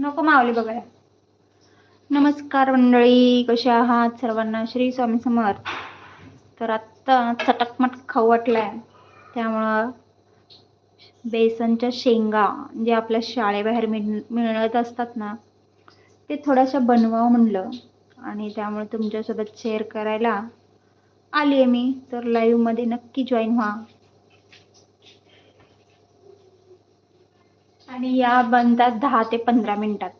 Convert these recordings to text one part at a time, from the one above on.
नको मावली बघायला. नमस्कार मंडळी कशा आहात? सर्वांना श्री स्वामी समर्थ. तर आत्ता चटकमट खाऊ वाटलाय. त्यामुळं बेसनच्या शेंगा जे आपल्या शाळेबाहेर मिळ मिळत असतात ना ते थोड्याशा बनवावं म्हणलं. आणि त्यामुळे तुमच्यासोबत शेअर करायला आली आहे मी. तर लाईव्हमध्ये नक्की जॉईन व्हा. आणि या बनतात दहा ते पंधरा मिनिटात.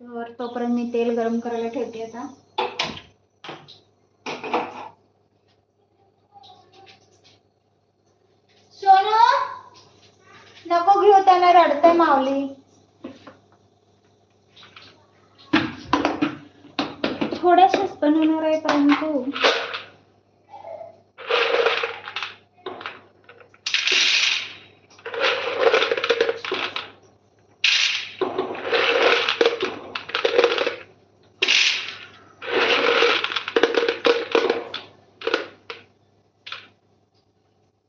तर तोपर्यंत मी तेल गरम करायला ठेवते आता. सोनू नको घेऊ त्यांना रडते मावली थोड्याशाच बनवणार आहे परंतु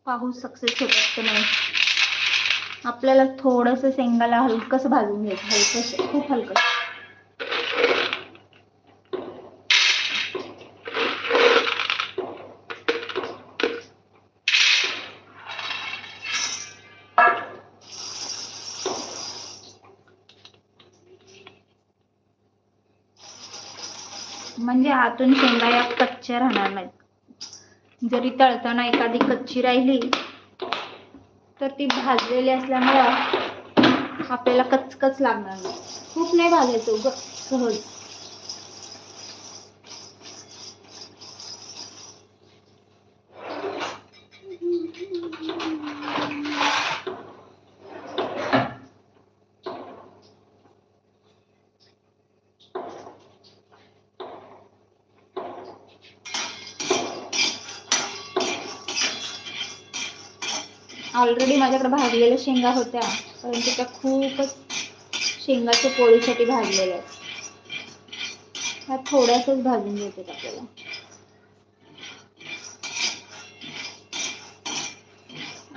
पाहू सक्सेस होतात का नाही आपल्याला थोडंसं शेंगाला हलकंसं भाजून घ्यायचं. हलकंसं खूप हलकं. म्हणजे आतून शेंगा या कच्च्या राहणार नाहीत. जरी तळताना एखादी कच्ची राहिली तर ती भाजलेली असल्यामुळं आपल्याला कचकच लागणार नाही. खूप नाही भाजायचं उग सहज ऑलरेडी माझ्याकडे भाजलेल्या शेंगा होत्या परंतु त्या खूपच शेंगाच्या पोळीसाठी भाजलेल्या आहेत. ह्या थोड्याशाच भाजून घ्यायच्यात आपल्याला.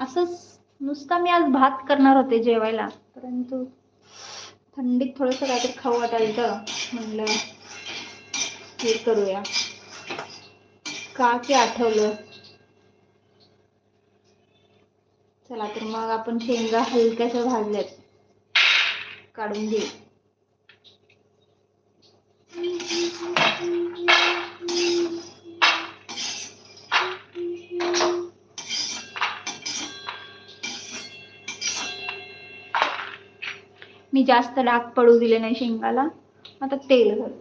असंच नुसता मी आज भात करणार होते जेवायला परंतु थंडीत थोडंसं काहीतरी खाऊ वाटायला तर म्हणलं हे करूया. का की आठवलं? चला तर मग आपण शेंगा हलक्याशा भाजल्यात. काढून घेऊ. मी जास्त डाग पडू दिले नाही शेंगाला. आता तेल घालू.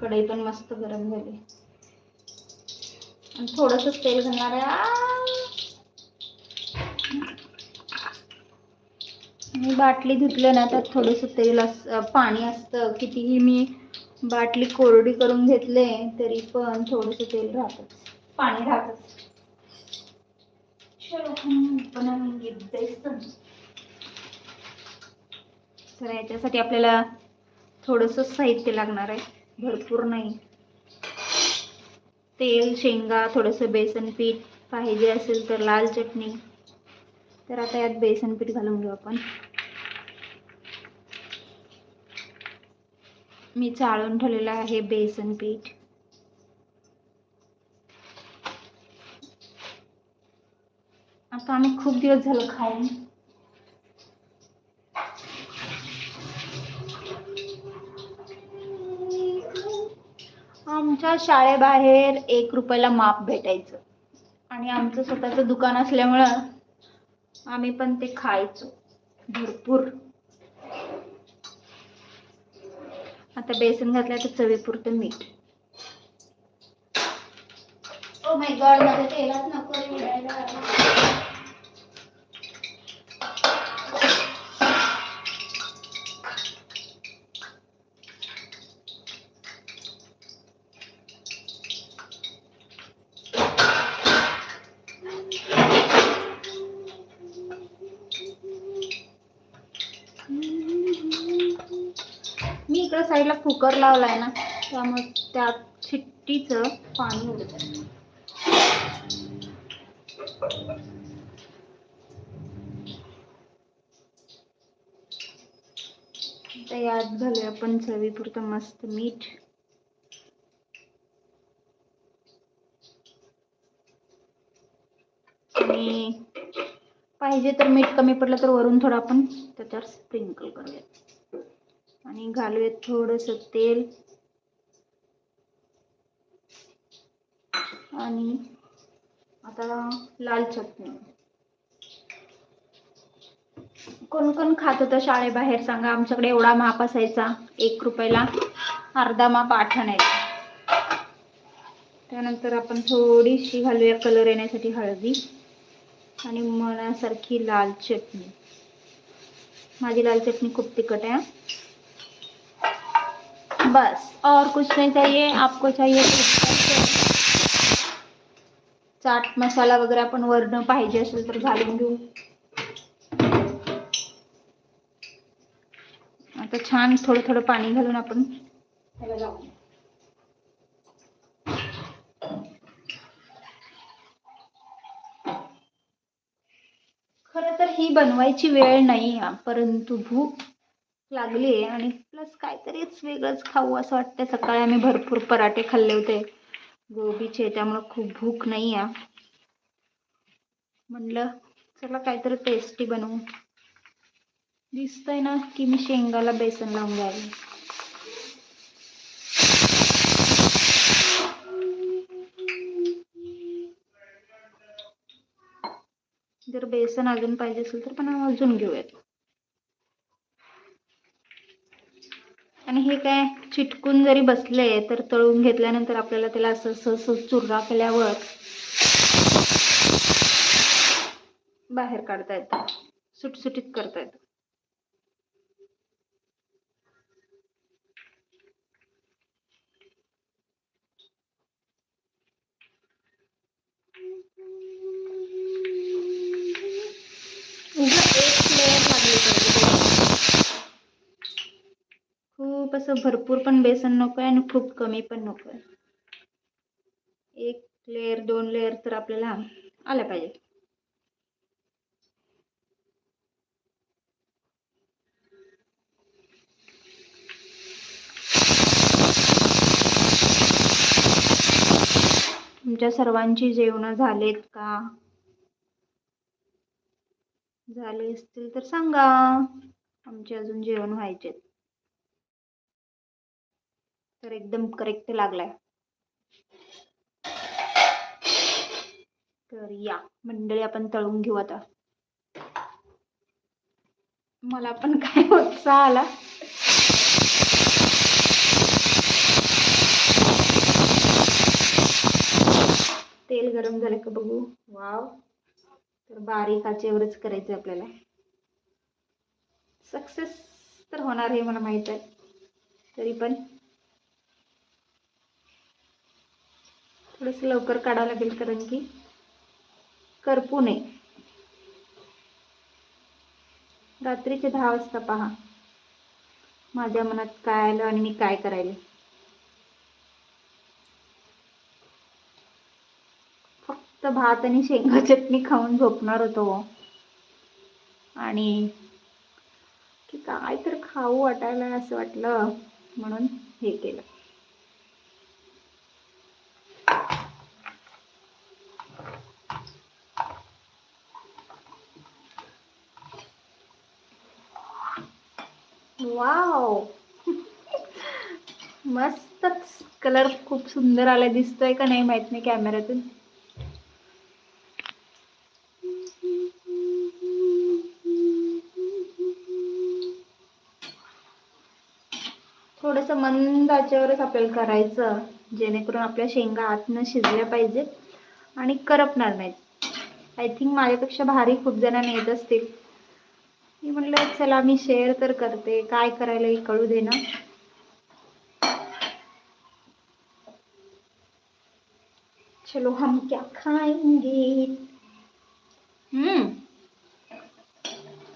कढई पण मस्त गरम झाली. आणि थोडंसं तेल घालणार आहे! मी बाटली धुतलं ना त्यात थोडंसं तेल अस पाणी असतं. कितीही मी बाटली कोरडी करून घेतले तरी पण थोडंसं तेल राहतच. पाणी राहतच. तर याच्यासाठी आपल्याला थोडंसं साहित्य लागणार आहे. भरपूर नाही. तेल शेंगा थोडंसं बेसन पीठ पाहिजे असेल तर लाल चटणी. तर आता यात बेसन पीठ घालून घेऊ आपण. मी चाळून ठेवलेलं आहे बेसन पीठ. आता आम्ही खूप दिवस झालं खाऊन. आमच्या शाळेबाहेर एक रुपयाला माप भेटायचं. आणि आमचं स्वतःचं दुकान असल्यामुळं आम्ही पण ते खायचो. भरपूर. आता बेसन घातलं तर चवीपुरतं मीठ. ओ माय गॉड माझ्या तेलात नको कुकर लावलाय ना त्यामुळे त्यात शिट्टी पाणी उडत आहे. आता यात घालूया आपण चवीपुरतं मस्त मीठ. आणि पाहिजे तर मीठ कमी पडलं तर वरून थोडं आपण त्याच्यावर स्प्रिंकल करूया. आणि घालूयात थोडंसं तेल. आणि आता लाल चटणी. कोण कोण खात होतं शाळेबाहेर सांगा आमच्याकडे एवढा माप असायचा एक रुपयाला अर्धा माप आठ आणायचा. त्यानंतर आपण थोडीशी घालूया कलर येण्यासाठी हळदी आणि मनासारखी लाल चटणी. माझी लाल चटणी खूप तिखट आहे बस। और कुछ नहीं चाहिए आपको चाहिए चाट मसाला वगैरे आपण वरण पाहिजे असेल तर घालून घेऊ. आता छान थोडं थोडं पाणी घालून आपण ह्याला खरं तर ही बनवायची वेळ नाही परंतु भूक लागली आहे आणि प्लस काहीतरीच वेगळंच खाऊ असं वाटतं सकाळी आम्ही भरपूर पराठे खाल्ले होते. गोबीचे त्यामुळं खूप भूक नाही आहे. म्हणलं चला काहीतरी टेस्टी बनवू. दिसतंय ना की मी शेंगाला बेसन लावून घ्यावी जर बेसन अजून पाहिजे असेल तर पण अजून घेऊयात. हे काय चिटकून जरी बसले तर तळून घेतल्यानंतर आपल्याला त्याला असं सहज चुर्रा केल्यावर बाहेर काढता येतं. सुटसुटीत करता येतं उगा एक लेअर लागली पाहिजे खूप असं भरपूर पण बेसन नको आहे आणि खूप कमी पण नको आहे एक लेअर दोन लेअर तर आपल्याला आल्या पाहिजे तुमच्या सर्वांची जेवणं झालेत का? झाले असतील तर सांगा. आमचे अजून जेवण व्हायचे तर एकदम करेक्ट लागलाय. तर या मंडळी आपण तळून घेऊ आता. मला पण काय उत्साह आला. तेल गरम झालं का बघू? वाव. तर बारीक आचेवरच करायचं आपल्याला. सक्सेस तर होणार हे मला माहीत आहे. तरी पण. थोडंसं लवकर काढावं लागेल कारण की करपू नये. रात्रीचे दहा वाजता पहा. माझ्या मनात काय आलं आणि मी काय करायले? फक्त भात आणि शेंगा चटणी खाऊन झोपणार होतो. आणि की काय तर खाऊ वाटायला असं वाटलं म्हणून हे केलं. वाव मस्तच. कलर खूप सुंदर आला दिसतोय का नाही माहीत नाही कॅमेऱ्यातून थोडस मंद आचेवरच आपल्याला करायचं जेणेकरून आपल्या शेंगा आतनं शिजल्या पाहिजेत आणि करपणार नाहीत. आय थिंक माझ्यापेक्षा भारी खूप जणांना येत असतील. मी म्हणलं चला मी शेअर तर करते. काय करायला कळू दे ना. चलो हम क्या खाएंगे? हम्म.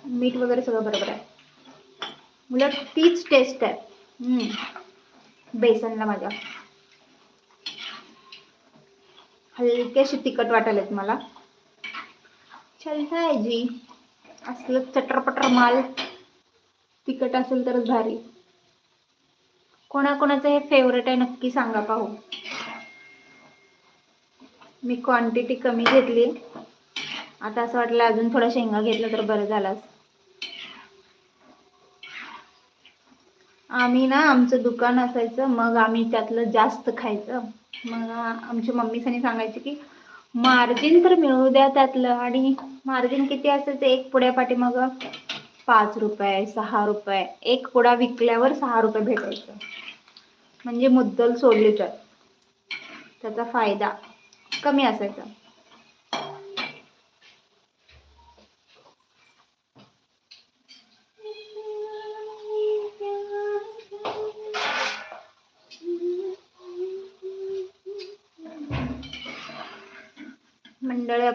मीठ वगैरे सगळं बरोबर आहे. उलट तीच टेस्ट आहे. हम्म. बेसनला माझ्या. हलकेशी तिखट वाटायलेत मला. चलता है जी असलं चटरपटर माल तिखट असेल तरच भारी. कोणाकोणाचं हे फेवरेट आहे नक्की सांगा पाहू. मी क्वांटिटी कमी घेतली. आता असं वाटलं अजून थोडा शेंगा घेतलं तर बरं झालास आम्ही ना आमचं दुकान असायचं मग आम्ही त्यातलं जास्त खायचं. मग आमची मम्मी सनी सांगायची की मार्जिन तर मिळू द्या त्यातलं. आणि मार्जिन किती असायचं? एक पुड्यापाठी मग पाच रुपये सहा रुपये. एक पुडा विकल्यावर सहा रुपये भेटायचं. म्हणजे मुद्दल सोडली तर. त्याचा फायदा कमी असायचा.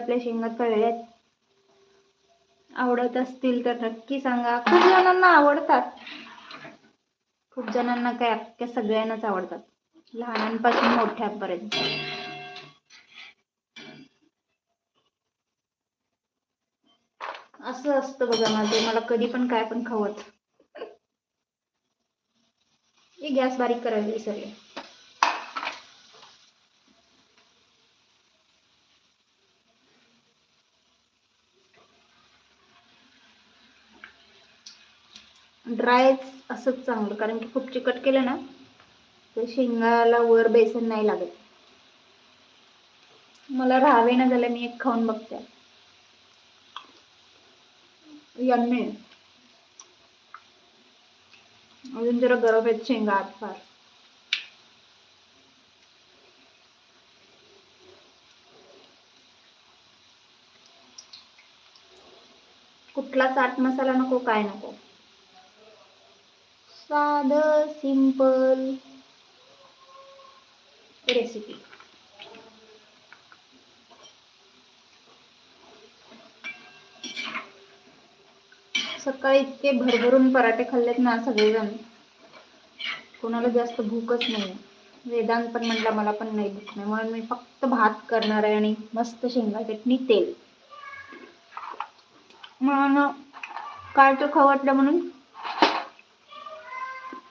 आपल्या शेंगा तळल्यात आवडत असतील तर नक्की सांगा. खूप जणांना आवडतात. खूप जणांना काय अख्ख्या सगळ्यांनाच आवडतात. लहानांपासून मोठ्यापर्यंत. असं असतं बघा माझं. मला कधी पण काय पण खावत हे गॅस बारीक करायला विसरले ड्रायच असंच चांगलं कारण की खूप चिकट केलं ना तर शेंगाला वर बेसन नाही लागत. मला राहावे ना झालं मी एक खाऊन बघते. यांनी. अजून जरा गरम आहेत शेंगा आत फार. कुठला चाट मसाला नको काय नको. साध सिंपल रेसिपी सकाळी इतके भरभरून पराठे खाल्लेत ना सगळेजण. कोणाला जास्त भूकच नाही वेदांत पण म्हटला मला पण नाही भूक नाही. म्हणून मी फक्त भात करणार आहे आणि मस्त शेंगा चटणी तेल. म्हणून काय तर खाऊ वाटलं म्हणून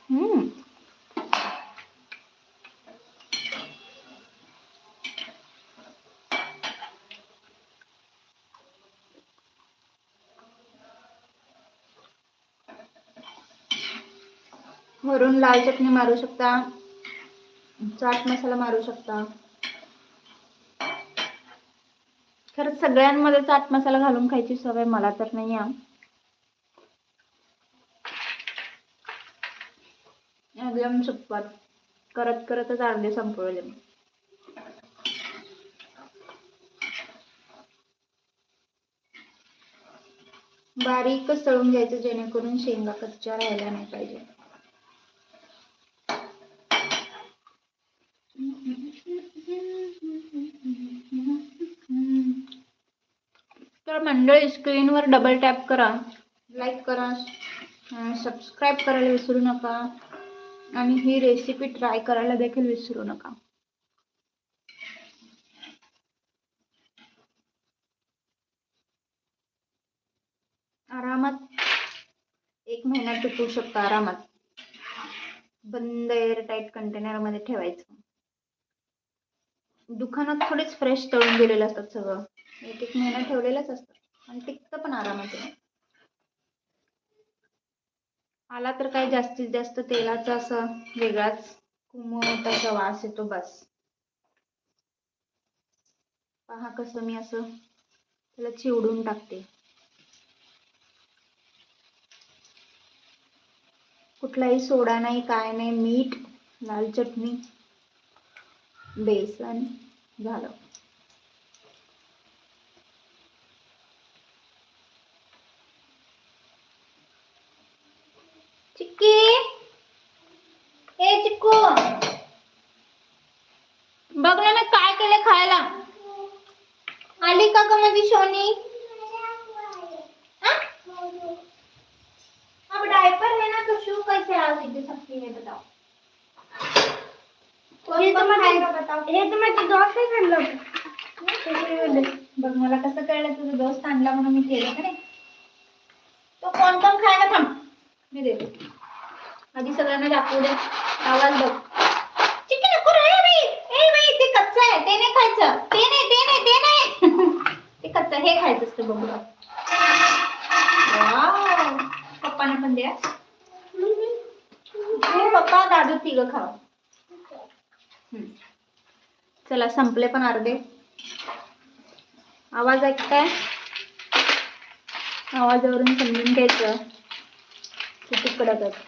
हम्म वरून लाल चटणी मारू शकता. चाट मसाला मारू शकता. खरंच सगळ्यांमध्ये चाट मसाला घालून खायची सवय मला तर नाही आहे एकदम सुपर करत करतच अर्धे संपवले. मी बारीकच तळून घ्यायचं जेणेकरून शेंगा कच्च्या राहायला नाही पाहिजे. तर मंडळी स्क्रीनवर डबल टॅप करा. लाईक करा. सबस्क्राईब करायला विसरू नका. आणि ही रेसिपी ट्राय करायला देखील विसरू नका. आरामात एक महिना टिकू शकतो आरामात. बंद एअर टाईट कंटेनरमध्ये ठेवायचं. दुकानात थोडेच फ्रेश तळून गेलेलं असतात सगळं. एक एक महिना ठेवलेलंच असतं. आणि टिकतं पण आरामात. आहे. आला तर काय जास्तीत जास्त तेलाचा असं वेगळाच कुमट असा वास येतो बस. पहा कसं मी असं त्याला चिवडून टाकते. कुठलाही सोडा नाही काय नाही मीठ लाल चटणी बेसन झालं. ए चिक्कू बघ ना मी काय केलं खायला. आली का ग माझी सोनी? हाँ? अब डायपर है ना तो शू कैसे आ सीधे सकती है बताओ हे तर माझे दोस्त आहे खाल्लं बघ मला कसं कळलं तुझा दोस्त आणला म्हणून मी केलं का नाही? तो कोण कोण खायला थांब. मी देते. आधी सगळ्यांना दाखवू दे. आवाज बघ. चिकन नको रे बाई ए बाई ते कच्चं आहे ते नाही खायचं. ते नाही ते नाही ते नाही. ते कच्चं हे खायचं असतं बघू वाव. पप्पाने पण द्या. हे पप्पा दादू तिघ खावा. चला संपले पण अर्धे. आवाज ऐकताय? आवाजावरून समजून घ्यायचं. किती कडक आहे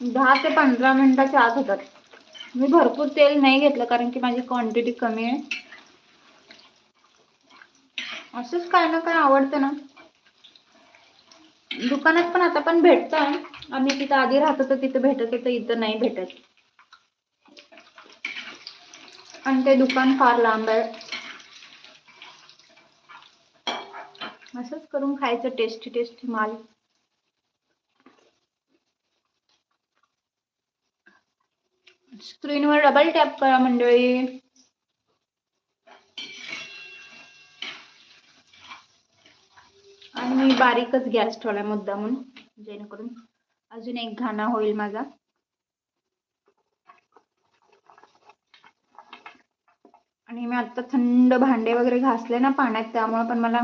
दहा ते पंधरा मिनिटाच्या आत होतात. मी भरपूर तेल नाही घेतलं कारण की माझी क्वांटिटी कमी आहे. असंच काय ना काय आवडतं ना. दुकानात पण आता पण भेटतं आम्ही तिथं आधी राहतो तर तिथं भेटत होतं इथं नाही भेटत. आणि ते दुकान फार लांब आहे. असंच करून खायचं टेस्टी टेस्टी माल. स्क्रीनवर डबल टॅप करा मंडळी. आणि मी बारीकच गॅस ठेवला मुद्दा म्हणून जेणेकरून अजून एक घाणा होईल माझा. आणि मी आता थंड भांडे वगैरे घासले ना पाण्यात त्यामुळे पण मला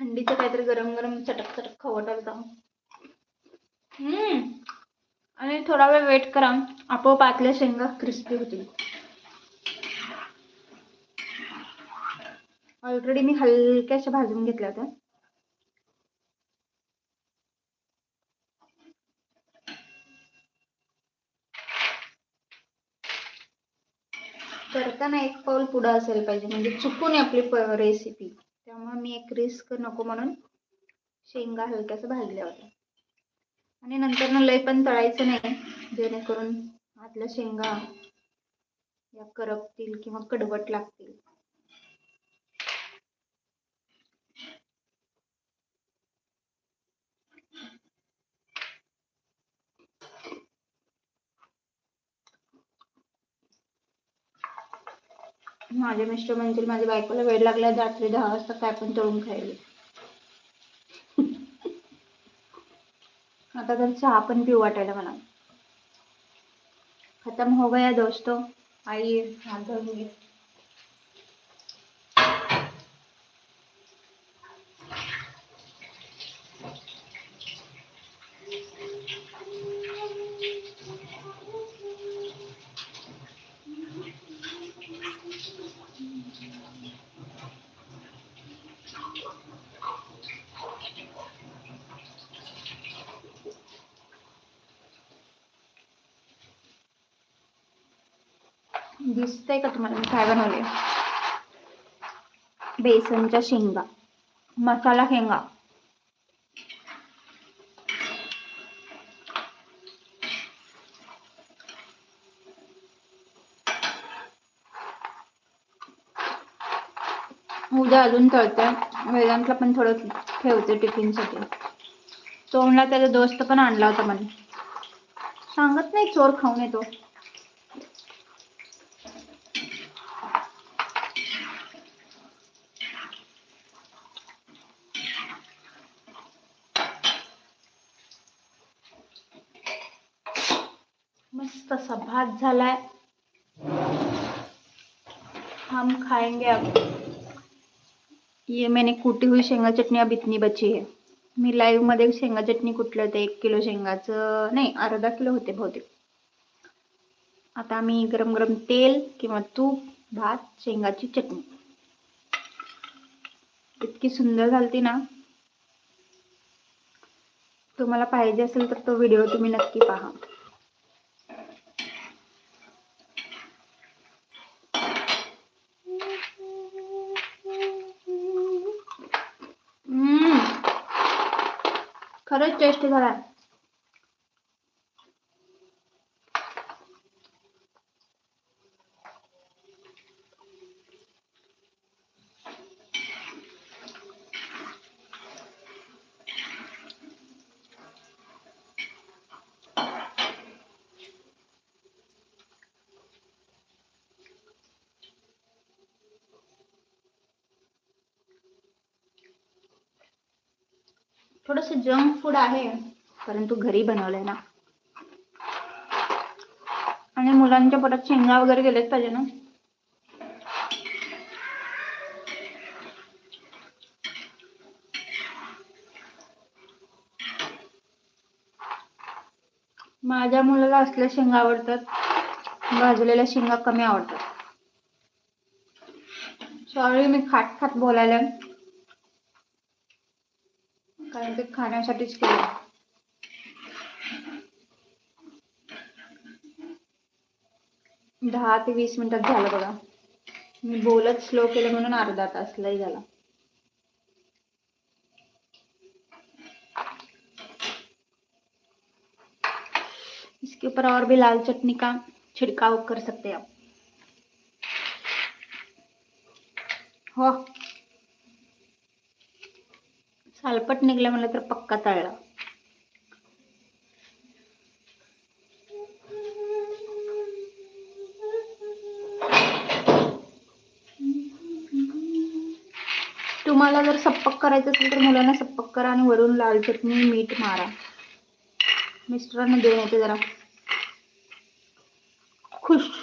थंडीचं काहीतरी गरम गरम चटक चटक खावं हम्म. आणि थोडा वेळ वेट करा. आपोआप आतल्या शेंगा क्रिस्पी होतील. ऑलरेडी मी हलक्याशा भाजून घेतल्या होत्या. करताना एक पाऊल पुढं असायला पाहिजे. म्हणजे चुकून आपली रेसिपी त्यामुळे मी एक रिस्क नको म्हणून शेंगा हलक्यास भाजल्या होत्या. आणि नंतर लय पण तळायचं नाही जेणेकरून आतल्या शेंगा या करपतील किंवा कडवट लागतील. माझे मिस्टर म्हणतील माझ्या बायकोला वेळ लागला रात्री दहा वाजता काय पण तळून खायला. आता तर चहा पण पिऊ वाटायला मला. खतम हो गया दोस्तों. आइए हाथ धोएंगे दिसतंय का तुम्हाला? मी काय बनवले बेसनच्या शेंगा. मसाला शेंगा. उद्या अजून तळते. वेदांतला पण थोडं ठेवते टिफिनसाठी. तो म्हणला त्याचा दोस्त पण आणला होता म्हणे. सांगत नाही चोर खाऊन येतो. असा भात झालाय. हम खाएंगे अब. ये मैंने कुटी हुई शेंगा चटणी अब इतनी बची है. मी लाईव्हमध्ये शेंगा चटणी कुठलं होतं एक किलो शेंगाचं नाही अर्धा किलो होते बहुतेक. आता आम्ही गरम गरम तेल किंवा तूप भात शेंगाची चटणी. इतकी सुंदर झालती ना. तुम्हाला पाहिजे असेल तर तो व्हिडिओ तुम्ही नक्की पहा. खरंच टेस्ट झाला थोडस जंक फूड आहे परंतु घरी बनवलंय ना. आणि मुलांच्या पोटात शेंगा वगैरे गेलेच पाहिजे ना. माझ्या मुलाला असल्या शेंगा आवडतात भाजलेल्या शेंगा कमी आवडतात. सॉरी मी खाट खात बोलायला कारण ते खाण्यासाठीच केलं दहा ते वीस मिनिटात झालं बघा. मी बोलत स्लो केलं म्हणून अर्धा तास लय झाला. इसके ऊपर और भी लाल चटनी का छिड़काव कर सकते हैं आप। सालपट निघलं म्हणलं तर पक्का तळला. तुम्हाला जर सप्पक करायचं असेल तर मुलांना सप्पक करा आणि वरून लाल चटणी मीठ मारा. मिस्टरांना देऊन येते जरा. खुश.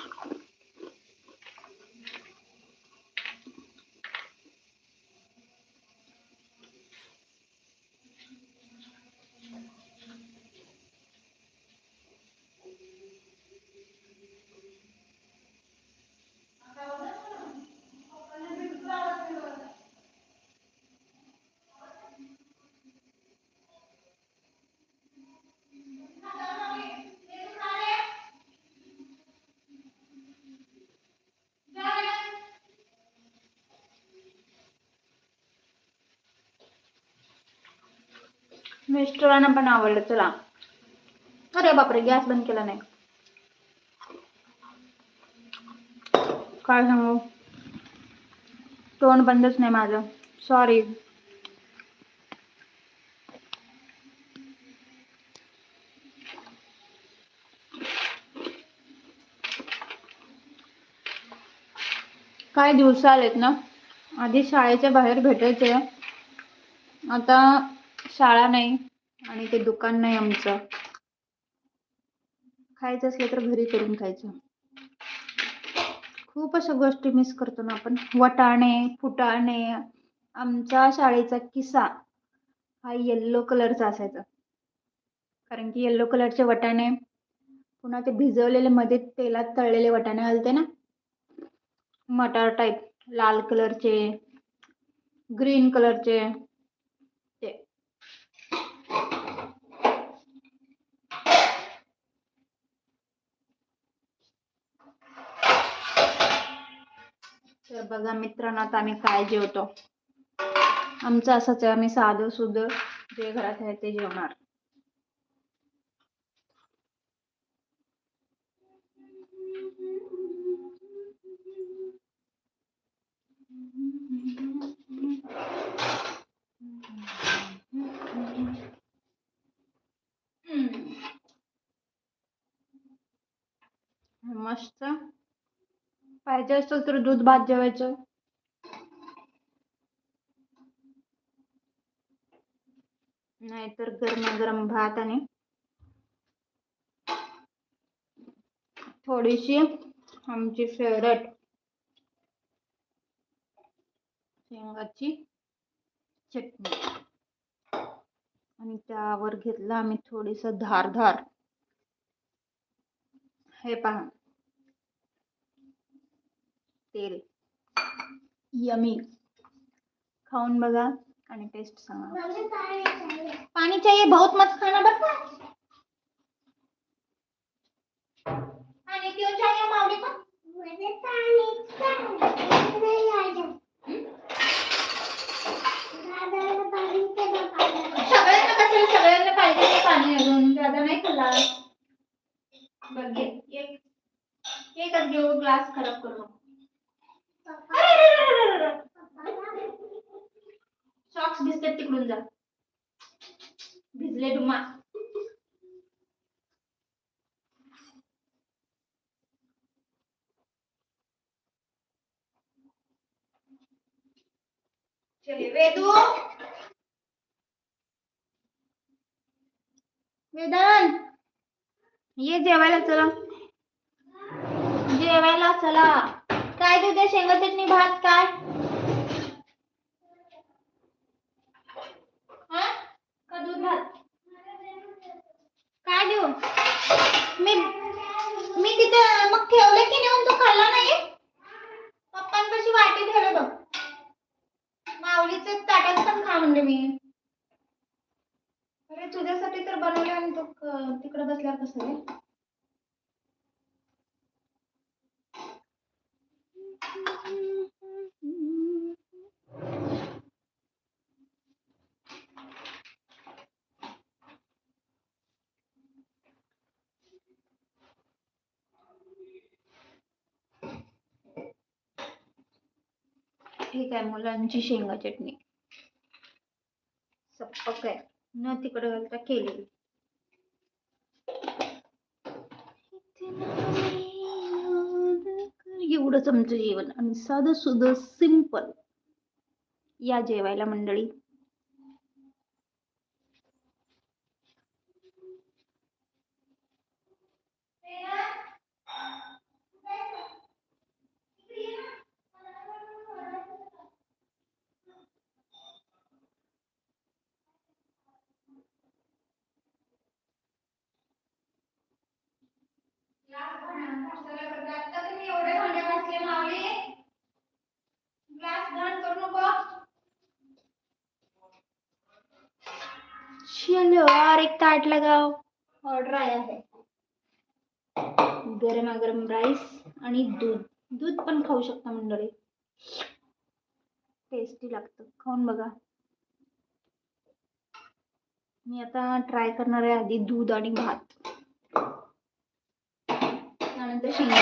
मिस्टरांना पण आवडलं चला अरे बापरे गॅस बंद केला नाही. काय सांगू? तोंड बंदच नाही माझं. सॉरी काय दिवस आलेत ना? आधी शाळेच्या बाहेर भेटायचे. आता शाळा नाही आणि ते दुकान नाही आमचं. खायचं असलं तर घरी करून खायचं. खूप अशा गोष्टी मिस करतो ना आपण. वटाणे फुटाणे आमच्या शाळेचा किस्सा हा येल्लो कलरचा असायचा. कारण की येल्लो कलरचे वटाणे पुन्हा ते भिजवलेले मध्ये तेलात तळलेले वटाणे घालते ना? मटार टाईप लाल कलरचे ग्रीन कलरचे बघा मित्रांनो आता आम्ही काय जेवतो? आमचं असंच आहे आम्ही साधं सुध जे घरात आहे ते जेवणार. मस्त. पाहिजे असेल तर दूध भात जेवायचं. नाहीतर गरम भात आणि थोडीशी आमची फेवरेट शेंगाची चटणी. आणि त्यावर घेतलं आम्ही थोडीस धारधार. हे पहा. तेल यमी. खाऊन बघा आणि टेस्ट सांगा. पानी चाहिए बहुत मत खाना बता पानी क्यों चाहिए माऊली को? मुझे पानी चाहिए दादाला पाणी ते बाबा सगळ्यांना कसं सगळ्यांना पाहिजे ते पाणी अजून. दादा नाही खाल्ला बघ एक. एकच घेऊ ग्लास खराब करू नको. अरे, अरे, अरे, अरे, अरे. सॉक्स भिजतात तिकडून जा. भिजले डुमा. वेदू. वेदांत ये जेवायला चला. जेवायला चला. काय देऊ शेंगा चटणी भात काय? का दूध भात? काय देऊ? मी मी तिथे मग ठेवले की नेऊन तो खाल्ला नाही? पप्पांपाशी वाटी ठेवलं बघ माऊलीचे ताटात पण खा म्हणले मी. अरे तुझ्यासाठी तर बनवले आणि तो तिकडे बसल्यावर कसं आहे? ठीक आहे मुलांची शेंगा चटणी. सप्पक आहे. न तिकडे घालता केलेली. एवढंच आमचं जेवण. आणि साधं सुधं सिंपल या जेवायला मंडळी. और ताट लगाओ ऑर्डर आया है. गरमागरम राईस आणि दूध. दूध पण खाऊ शकता मंडळी. टेस्टी लागतं. खाऊन बघा. मी आता ट्राय करणार आहे आधी दूध आणि भात. त्यानंतर शेंगा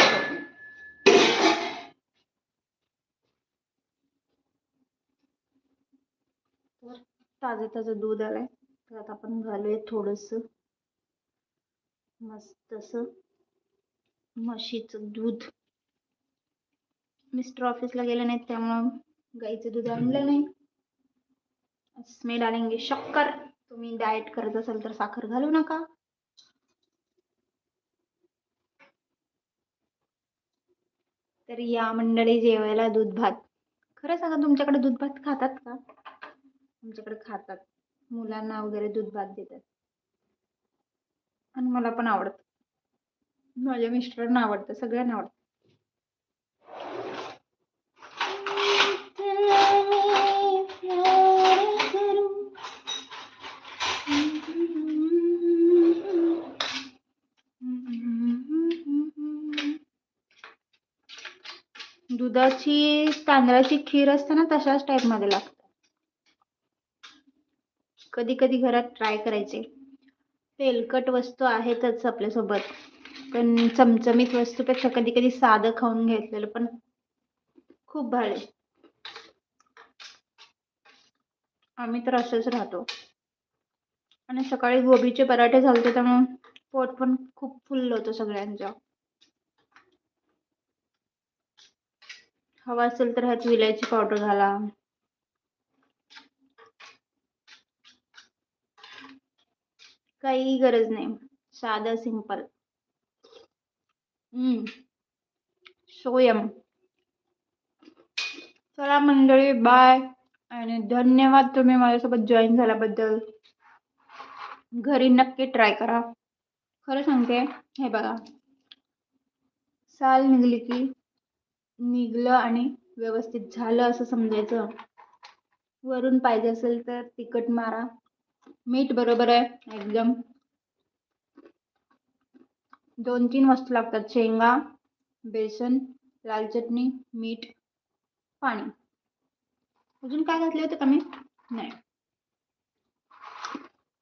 ताजं ताजं दूध आलंय. त्यात आपण घालूया थोडस. मस्त असं म्हशीचं दूध. मिस्टर ऑफिसला गेले नाहीत त्यामुळं गाईचं दूध आणलं नाही. इसमें डालेंगे शक्कर. तुम्ही डाएट करत असाल तर साखर घालू नका. तर या मंडळी जेवायला दूध भात खरं सांगा तुमच्याकडे दूध भात खातात का? तुमच्याकडे खातात. मुलांना वगैरे दूध भात देतात. आणि मला पण आवडतं. माझ्या मिस्टरांना आवडतं सगळ्यांना आवडतं. दुधाची तांदळाची खीर असते ना तशाच टाईपमध्ये लागतं. कधी कधी घरात ट्राय करायचे. तेलकट वस्तू आहेतच आपल्यासोबत. पण चमचमीत वस्तूपेक्षा कधी कधी साधं खाऊन घेतलेलं पण खूप भारी आम्ही तर असंच राहतो. आणि सकाळी गोबीचे पराठे झालते त्यामुळे पोट पण खूप फुल्ल होतं सगळ्यांचं. हवा असेल तर ह्यात विलायची पावडर घाला. काही गरज नाही. साधं सिंपल हम्म. सोयम चला मंडळी बाय आणि धन्यवाद तुम्ही माझ्यासोबत जॉईन झाल्याबद्दल. घरी नक्की ट्राय करा. खरं सांगते हे बघा. साल निघली की निघलं आणि व्यवस्थित झालं असं समजायचं. वरून पाहिजे असेल तर तिखट मारा. मीठ बरोबर आहे एकदम. दोन तीन वस्तू लागतात शेंगा बेसन लाल चटणी मीठ पाणी. अजून काय घातले होते का मी नाही.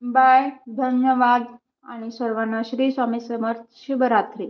बाय धन्यवाद. आणि सर्वांना श्री स्वामी समर्थ शुभरात्री